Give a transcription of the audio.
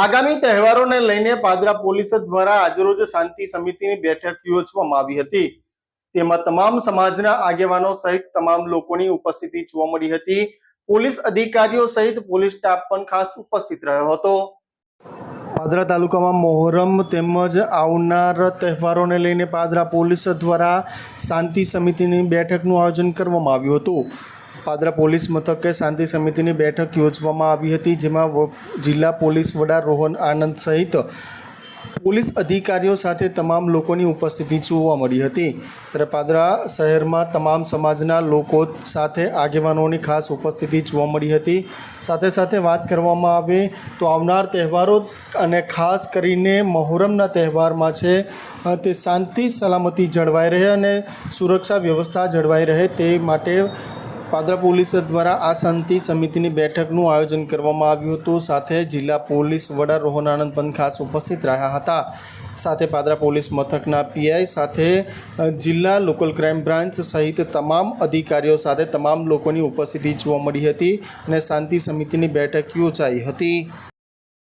આગામી તહેવારોને લઈને પાદરા પોલીસ દ્વારા આજરોજ શાંતિ સમિતિની બેઠક યોજવામાં આવી હતી. તેમાં તમામ સમાજના આગેવાનો સહિત તમામ લોકોની ઉપસ્થિતિ જોવા મળી હતી. પોલીસ અધિકારીઓ સહિત પોલીસ સ્ટાફ પણ ખાસ ઉપસ્થિત રહ્યો હતો. પાદરા તાલુકામાં મોહરમ તેમજ આવનાર તહેવારોને લઈને પાદરા પોલીસ દ્વારા શાંતિ સમિતિની બેઠકનું આયોજન કરવામાં આવ્યું હતું. પાદરા પોલીસ મથકે શાંતિ સમિતિની બેઠક યોજવામાં આવી હતી, જેમાં જિલ્લા પોલીસ વડા રોહન આનંદ સહિત પોલીસ અધિકારીઓ સાથે તમામ લોકોની ઉપસ્થિતિ જોવા મળી હતી. ત્યારે પાદરા શહેરમાં તમામ સમાજના લોકો સાથે આગેવાનોની ખાસ ઉપસ્થિતિ જોવા મળી હતી. સાથે સાથે વાત કરવામાં આવે તો આવનાર તહેવારો અને ખાસ કરીને મહોરમના તહેવારમાં છે તે શાંતિ, સલામતી જળવાઈ રહે અને સુરક્ષા વ્યવસ્થા જળવાઈ રહે તે માટે પાદરા પોલીસ દ્વારા આ શાંતિ સમિતિની બેઠકનું આયોજન કરવામાં આવ્યું હતું. સાથે જિલ્લા પોલીસ વડા રોહન આનંદ પણ ખાસ ઉપસ્થિત રહ્યા હતા. સાથે પાદરા પોલીસ મથકના પીઆઈ સાથે જિલ્લા લોકલ ક્રાઇમ બ્રાન્ચ સહિત તમામ અધિકારીઓ સાથે તમામ લોકોની ઉપસ્થિતિ જોવા મળી હતી અને શાંતિ સમિતિની બેઠક યોજાઈ હતી.